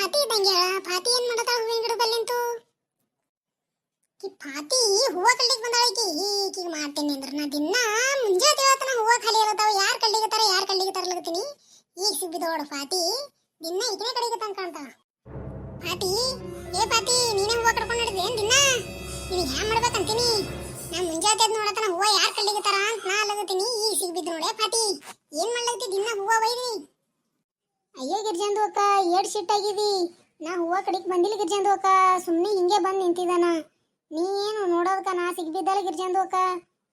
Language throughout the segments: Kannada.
ಫಾತಿ ಇದ್ದಂಗೆ. ಪಾತಿ ಏನ್ ಮಾಡತಾಳ ಹೂವಿನ ಗಿಡದಲ್ಲಿ ನಿಂತು ಕಿ ಹೂವ ಕಳ್ಳಿಗೆ ಬಂದಾಳ ಈಕಿ. ಈಕಿಗೆ ಮಾಡ್ತೀನಿ ಅಂದ್ರೆ ನಾ ದಿನ ಮುಂಜಾನೆ ಹೇಳ್ತಾನ ಹೂವ ಖಾಲಿ ಇರತಾವ ಯಾರ್ ಕಳ್ಳಿಗತ್ತಾರ ಯಾರ್ ಕಳ್ಳಿಗೆ ಈ ಈಗ ಸಿಗ್ಬಿದೋಡ ಫಾತಿ ದಿನ ಈಕಿನೇ ಕಡೆಗೆ ತಂಗ ಕಾಣ್ತಾಳ. ಫಾತಿ ಏ ಫಾತಿ ನೀನೇ ಹೂವ ಕಡ್ಕೊಂಡು ಏನ್ ದಿನ? ನೀನು ಹ್ಯಾಂಗ್ ಮಾಡ್ಬೇಕಂತೀನಿ? ನಾ ಮುಂಜಾನೆ ನೋಡತನ ಹೂವ ಯಾರ್ ಕಳ್ಳಿಗತ್ತಾರ ಅಂತ ನಾ ಅಲ್ಲಗತ್ತೀನಿ ಈಗ ಸಿಗ್ಬಿದ್ದು ನೋಡೆ ಫಾತಿ ಏನ್ ಮಾಡ್ಲಕತ್ತಿ ದಿನ ಹೂವ ಒಯ್ದಿ ಅಯ್ಯೋ ಗಿರ್ಜಂದು ಅಕ್ಕ, ಏಡ್ ಶಿಟ್ ಆಗಿದಿ. ನಾ ಹೂವ ಕಡಿಕ್ ಬಂದಿಲ್ಲ ಗಿರ್ಜಂದ್ ಅಕ್ಕ. ಸುಮ್ಮನೆ ಹಿಂಗೆ ಬಂದು ನಿಂತಿದಾನ. ನೀ ಏನು ನೋಡೋದಕ್ಕ ನಾ ಸಿಗ್ಬಿದ್ದಲ್ಲ ಗಿರ್ಜಂದು ಅಕ್ಕ.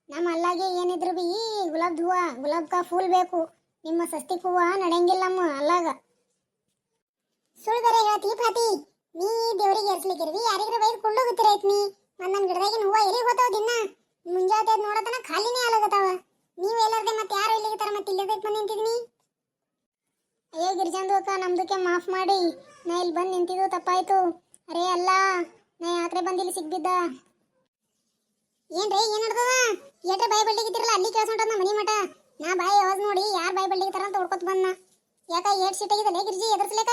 ನಮ್ಮ ಅಲ್ಲಾಗೆ ಏನಿದ್ರು ಬಿ ಗುಲಾಬ್ ಹೂವ ಗುಲಾಬ್ಕ ಫೂಲ್ ಬೇಕು. ನಿಮ್ಮ ಸಸ್ತಿ ಹೂವ ನಡೆಯಂಗಿಲ್ಲ ನಮ್ಮ ಅಲ್ಲಾಗ. ಸುಳ್ದರೆ ಹೇಳ್ತಿ ಫಾತಿ ನೀ ದೇವ್ರಿಗೆ ಎರ್ಸ್ಲಿಕ್ಕಿರ್ವಿ ಯಾರಿಗ್ರ ಬೈದ್ ಕೊಳ್ಳು ಗೊತ್ತಿರೈತ್ ನೀ ಮತ್ ನನ್ ಗಿಡದಾಗಿನ ಹೂವ ಎಲ್ಲಿಗೆ ಹೋತಾವ ದಿನ? ಮುಂಜಾತೆ ನೋಡತನ ಖಾಲಿನೇ ಆಲಾಗತಾವ ನೀವ್ ಎಲ್ಲಾರ್ದೆ ಮತ್ತೆ ಯಾರು ಇಲ್ಲಿಗೆ ತರ ಮತ್ತೆ ಇಲ್ಲದೈತ್ ಬಂದ್ ನಿಂತಿದ್ನಿ. ಗಿರ್ಜಂದು ಅಕ್ಕ ನಮ್ದಕ್ಕೆ ಮಾಫ್ ಮಾಡಿ. ನಾ ಇಲ್ಲಿ ಬಂದು ನಿಂತಿದ್ದು ತಪ್ಪಾಯ್ತು. ಅರೇ ಅಲ್ಲ, ನಾ ಯಾತ್ರೆ ಬಂದಿಲ್ಲಿ ಸಿಗ್ಬಿದ್ದ. ಏನ್ರಿ, ಏನ್ ನಡ್ದದ? ಏಟ್ರೆ ಬಾಯಿ ಬಳ್ಳಿಗಿದ್ದಿರಲ್ಲ ಅಲ್ಲಿ ಕೆಲಸ ಹೊಂಟದ ಮನಿ ಮಠ. ನಾ ಬಾಯಿ ಯಾವಾಗ ನೋಡಿ ಯಾರ್ ಬಾಯಿ ಬಳ್ಳಿಗಿತ್ತಾರ ಅಂತ ಹೊಡ್ಕೊತ ಬಂದ ಯಾಕ ಏಟ್ ಸೀಟ್ ಆಗಿದಲ್ಲ ಗಿರ್ಜಿ, ಎದರ್ಸ್ಲೇಕ?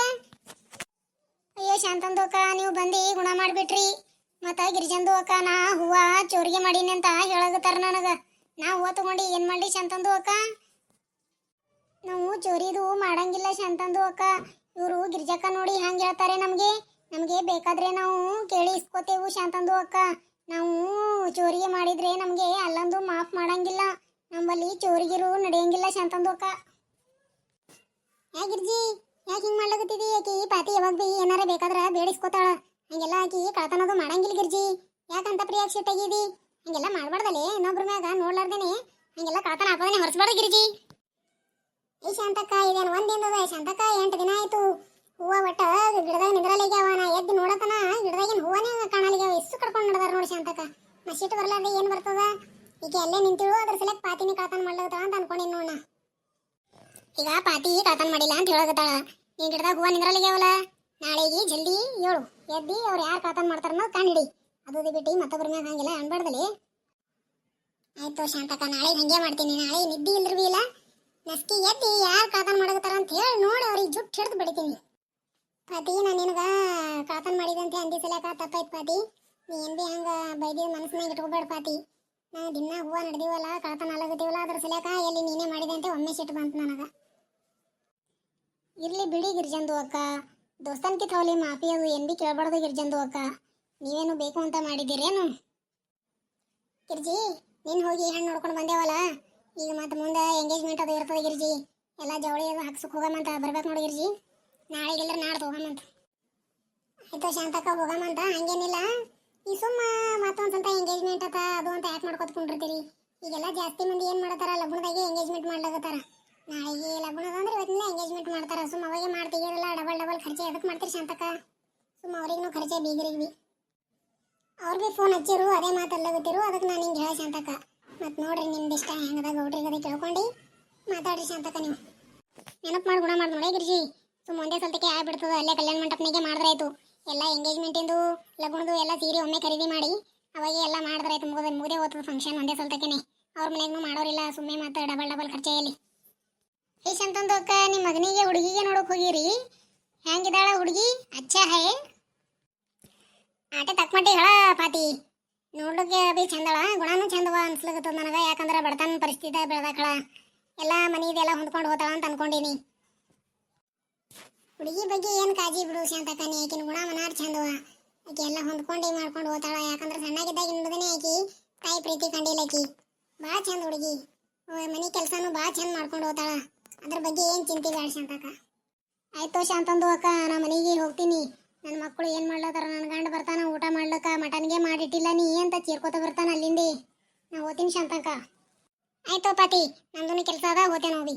ಅಯ್ಯೋ ಶಾಂತಂದು ಅಕ್ಕ ನೀವು ಬಂದು ಗುಣ ಮಾಡ್ಬಿಟ್ರಿ. ಮತ್ತ ಗಿರಿಜಂದು ಅಕ್ಕ ನಾ ಹೂವ ಚೋರಿಗೆ ಮಾಡೀನಿ ಅಂತ ಹೇಳಗತ್ತಾರ ನನಗ. ನಾ ಹೂವ ತಗೊಂಡು ಏನ್ ಮಾಡ್ಲಿ ಶಾಂತಂದು ಅಕ್ಕ ನಾವು ಚೋರಿದು ಮಾಡಂಗಿಲ್ಲ ಶಾಂತಂದು ಅಕ್ಕ. ಇವರು ಗಿರ್ಜಕ್ಕ ನೋಡಿ ಹಂಗೆ ಹೇಳ್ತಾರೆ ನಮಗೆ. ನಮಗೆ ಬೇಕಾದ್ರೆ ನಾವು ಕೇಳಿ ಇಸ್ಕೋತೇವು ಶಾಂತಂದು ಅಕ್ಕ. ನಾವು ಚೋರಿಗೆ ಮಾಡಿದ್ರೆ ನಮಗೆ ಅಲ್ಲಂದು ಮಾಫ್ ಮಾಡಂಗಿಲ್ಲ. ನಮ್ಮಲ್ಲಿ ಚೋರಿಗಿರು ನಡೆಯಂಗಿಲ್ಲ ಶಾಂತಂದು ಅಕ್ಕ. ಯಾಕಿರ್ಜಿ ಯಾಕೆ ಹಿಂಗೆ ಯಾಕೆ ಈ ಪಾತಿ ಯಾವಾಗ ಬಿ ಏನಾರ ಬೇಕಾದ್ರೆ ಬೇಡಿಸ್ಕೋತಾಳ. ಹಂಗೆಲ್ಲ ಆಕಿ ಕಳ್ತನದು ಮಾಡಂಗಿಲ್ಲ ಗಿರ್ಜಿ. ಯಾಕಂತ ಪ್ರಿಯಾಕ್ ಸಿಟ್ ಆಗಿದಿ ಹಂಗೆಲ್ಲ ಮಾಡಬಾರ್ದಲ್ಲೇ ಇನ್ನೊಬ್ರ ಮ್ಯಾಗ ನೋಡ್ಲಾರ್ದೇನೆ. ಹಂಗೆಲ್ಲ ಕಳ್ತನ ಆಪದನೆ ಹೊರಸ್ಬಾರ್ದು ಗಿರ್ಜಿ. ಶಾಂತಕ್ಕ, ಇದೇನು ಒಂದಿಂದದ ಶಾಂತಕ್ಕ, ಎಂಟು ದಿನ ಆಯ್ತು. ಹೂವ ಒಟ್ಟ ಗಿಡದಾಗ ನಿದ್ರಲಿಗ್ಯಾವ, ನಾ ಎದ್ದು ನೋಡತನ ಗಿಡದಾಗಿನ ಹೂವನೇ ಕಾಣಲಿಗ್ಯಾವ ಎಷ್ಟು ಕಡ್ಕೊಂಡು ನಡ್ದಾರ ನೋಡಿ ಶಾಂತಕ್ಕ. ಮಸೀಟ್ ಬರ್ಲಾರ್ದೆ ಏನ್ ಬರ್ತದ? ಈಗ ಅಲ್ಲೇ ನಿಂತಿಳು, ಅದ್ರ ಸಲಕ್ ಪಾತಿನಿ ಕಳ್ತನ ಮಾಡ್ಲಾಗತ್ತಾಳ ಅಂತ ಅನ್ಕೊಂಡಿನ್ ನೋಡ ಈಗ ಪಾತಿ ಕಳ್ತನ ಮಾಡಿಲ್ಲ ಅಂತ ಹೇಳಕತ್ತಾಳ. ನೀನ್ ಗಿಡದಾಗ ಹೂವ ನಿಂದ್ರಲಿಗ್ಯಾವಲ್ಲ? ನಾಳೆಗೆ ಜಲ್ದಿ ಹೇಳು ಎದ್ದಿ ಅವ್ರು ಯಾರು ಕಳ್ತನ ಮಾಡ್ತಾರ ಅನ್ನೋದು ಕಂಡಿಡಿ ಅದು ಬಿಟ್ಟು ಮತ್ತೊಬ್ಬರ ಮ್ಯಾಗ ಹಂಗಿಲ್ಲ ಅನ್ಬಾರ್ದಲ್ಲಿ ಆಯ್ತು ಶಾಂತಕ್ಕ ನಾಳೆ ಹಂಗೆ ಮಾಡ್ತೀನಿ, ನಾಳೆ ನಿದ್ದಿ ಇಲ್ರಿ ಇಲ್ಲ. ನಸ್ಕಿ ಎದ್ದಿ ಯಾರು ಕಾತನ್ ಮಾಡಕತ್ತಾರ ಅಂತ ಹೇಳಿ ನೋಡಿ ಅವ್ರಿಗೆ ಜುಟ್ಟು ಹಿಡಿದು ಬಿಡ್ತೀನಿ. ಪಾತಿ, ನಾನು ನಿನಗ ಕಾತನ್ ಮಾಡಿದೆ ಅಂದಿ ಸಲಕ ತಪ್ಪಾಯ್ತು ಪಾತಿ. ನೀ ಏನ್ ಬಿ ಹಂಗ ಬೈದಿ ಮನಸ್ಸಿನಾಗ ಇಟ್ಕೋಬೇಡ ಪಾತಿ. ನಾ ದಿನ ಹೂವ ನಡೆದಿವಲ್ಲ, ಕಾತನ್ ಅಲಗತ್ತೀವಲ್ಲ, ಅದ್ರ ಸಲಕ ಎಲ್ಲಿ ನೀನೇ ಮಾಡಿದೆ ಒಮ್ಮೆ ಸಿಟ್ಟು ಬಂತು ನನಗ. ಇರ್ಲಿ ಬಿಡಿ ಗಿರ್ಜಂದು ಅಕ್ಕ. ದೋಸ್ತನ್ ಕಿ ಹೋಲಿ ಮಾಫಿ ಅದು ಏನ್ ಬಿ ಕೇಳ್ಬಾರ್ದು ಗಿರ್ಜಂದು ಅಕ್ಕ. ನೀವೇನು ಬೇಕು ಅಂತ ಮಾಡಿದ್ದೀರೇನು? ಗಿರ್ಜಿ, ನೀನ್ ಹೋಗಿ ಹೆಣ್ಣು ನೋಡ್ಕೊಂಡು ಬಂದೇವಲ್ಲ? ಈಗ ಮತ್ತೆ ಮುಂದೆ ಎಂಗೇಜ್ಮೆಂಟ್ ಅದು ಇರ್ತದೆ ಗಿರ್ಜಿ. ಎಲ್ಲ ಜವಳಿ ಅದು ಹಾಕ್ಸಕ್ ಹೋಗಮಂತ ಬರ್ಬೇಕು ನೋಡಿ ಗಿರ್ಜಿ. ನಾಳೆಗೆಲ್ಲರ ನಾಡ್ದು ಹೋಗಮಂತ. ಆಯ್ತು ಶಾಂತಕ್ಕ ಹೋಗಮಂತ? ಹಂಗೇನಿಲ್ಲ. ಈ ಸುಮ್ಮ ಮತ್ತೊಂದ್ಸಂತ ಎಂಗೇಜ್ಮೆಂಟ್ ಅತ ಅದು ಅಂತ ಯಾಕೆ ಮಾಡ್ಕೊತ್ಕೊಂಡಿರ್ತೀರಿ ಈಗೆಲ್ಲ ಜಾಸ್ತಿ ಮಂದಿ ಏನು ಮಾಡತಾರ? ಲಗ್ನದಾಗೆ ಎಂಗೇಜ್ಮೆಂಟ್ ಮಾಡ್ಲಾಗತ್ತಾರ ನಾಳೆಗೆ ಲಗ್ನದ ಅಂದ್ರೆ ಇವತ್ತಿನ ಎಂಗೇಜ್ಮೆಂಟ್ ಮಾಡ್ತಾರ. ಸುಮ್ಮ ಅವಾಗೆ ಮಾಡ್ತೀಗಿರಲ್ಲ ಡಬಲ್ ಡಬಲ್ ಖರ್ಚೆ ಎದಕ್ಕೆ ಮಾಡ್ತೀರಿ ಶಾಂತಕ್ಕ? ಸುಮ್ಮ ಅವ್ರಿಗೂ ಖರ್ಚೆ ಬೀಗರಿಗೆ ಬಿ ಅವ್ರು ಬಿ ಫೋನ್ ಹಚ್ಚಿರು, ಅದೇ ಮಾತಲ್ಲಗತ್ತಿರು ಅದಕ್ಕೆ ನಾನು ಹಿಂಗೆ ಹೇಳ ಶಾಂತಕ್ಕ. ಮತ್ತೆ ನೋಡ್ರಿ ನಿಮ್ದು ಇಷ್ಟ ಹೆಂಗದ ಗೌಡ್ರಿ ಅದ ಕೇಳ್ಕೊಂಡು. ಮಾತಾಡ್ರಿ ಶಾಂತಕ ನೀವು. ನೆನಪು ಮಾಡಿ, ಗುಣ ಮಾಡಿ ನೋಡೇ ಗಿರ್ಜಿ. ಸುಮ್ಮ ಒಂದೇ ಸಲ್ತಕ್ಕೆ ಆಗ್ಬಿಡ್ತದ, ಅಲ್ಲೇ ಕಲ್ಯಾಣ ಮಂಟಪನಿಗೆ ಮಾಡಿದ್ರೆ ಆಯ್ತು ಎಲ್ಲ ಎಂಗೇಜ್ಮೆಂಟಿಂದು, ಲಗ್ನದು ಎಲ್ಲ ಸೀರೆ ಒಮ್ಮೆ ಖರೀದಿ ಮಾಡಿ, ಅವಾಗೆ ಎಲ್ಲ ಮಾಡಿದ್ರೆ ಆಯ್ತು ಮುಗಿದ ಮುಗಿದೇ ಹೋಗ್ತದೆ ಫಂಕ್ಷನ್ ಒಂದೇ ಸಲತಕ್ಕೇನೆ. ಅವ್ರ ಮನೆಗೂ ಮಾಡೋರಿಲ್ಲ ಸುಮ್ಮನೆ ಮತ್ತೆ ಡಬಲ್ ಡಬಲ್ ಖರ್ಚೆಯಲ್ಲಿ ಏ ಶಾಂತಂದು ಅಕ್ಕ ನಿಮ್ಮ ಮಗನಿಗೆ ಹುಡುಗಿಗೆ ನೋಡೋಕೆ ಹೋಗಿರಿ. ಹೆಂಗಿದಾಳ ಹುಡುಗಿ? ಅಚ್ಚ ಹೇ. ಆಟ ತಕ್ಕಮಟ್ಟಿ ಹೇಳ ಪಾತಿ. ನೋಡ್ಲಿಕ್ಕೆ ಬಿ ಚಂದಳ, ಗುಣನೂ ಚಂದವ ಅನ್ಸ್ಲಕತ್ತದ ನನಗೆ. ಯಾಕಂದ್ರೆ ಬಡತನ ಪರಿಸ್ಥಿತಿ ಬೆಳೆದಾಕಳ. ಎಲ್ಲ ಮನಿದೆಲ್ಲ ಹೊಂದ್ಕೊಂಡು ಹೋತಾಳ ಅಂತ ಅನ್ಕೊಂಡೀನಿ. ಹುಡುಗಿ ಬಗ್ಗೆ ಏನು ಕಾಜಿ ಬಿಡು ಶಾಂತಕ್ಕ, ನೀ ಆಕಿನ ಗುಣ ಮನಾರ್ ಚಂದವ. ಆಕೆ ಎಲ್ಲ ಹೊಂದ್ಕೊಂಡು ಮಾಡ್ಕೊಂಡು ಹೋತಾಳ. ಯಾಕಂದ್ರೆ ಸಣ್ಣಾಗಿದ್ದಾಗ ಹಿಡಿದನೇ ಆಕಿ ತಾಯಿ ಪ್ರೀತಿ ಕಂಡಿಲ್ಲ ಆಕಿ. ಭಾಳ ಚಂದ ಹುಡುಗಿ. ಮನೆ ಕೆಲಸನೂ ಭಾಳ ಚಂದ ಮಾಡ್ಕೊಂಡು ಹೋತಾಳ. ಅದ್ರ ಬಗ್ಗೆ ಏನು ಚಿಂತೆ ಬೇಡ ಶಾಂತಕ್ಕ. ಆಯ್ತು ಶಾಂತಂದು ಅಕ್ಕ, ನಾ ಮನೆಗೆ ಹೋಗ್ತೀನಿ. ನನ್ನ ಮಕ್ಕಳು ಏನು ಮಾಡ್ಲತ್ತಾರ? ನನ್ನ ಗಂಡ ಬರ್ತಾನ, ಊಟ ಮಾಡ್ಲಕ್ಕ ಮಟನ್ಗೆ ಮಾಡಿಟ್ಟಿಲ್ಲ ನೀ ಅಂತ ಚೀರ್ಕೋತ ಬರ್ತಾನ ಅಲ್ಲಿಂದ? ನಾ ಹೋಗ್ತೀನಿ ಶಾಂತಕ್ಕ. ಆಯ್ತು ಪಾತಿ ನಂದು ಕೆಲಸ ಅದ, ಹೋತೇನೆ ಹೋಗಿ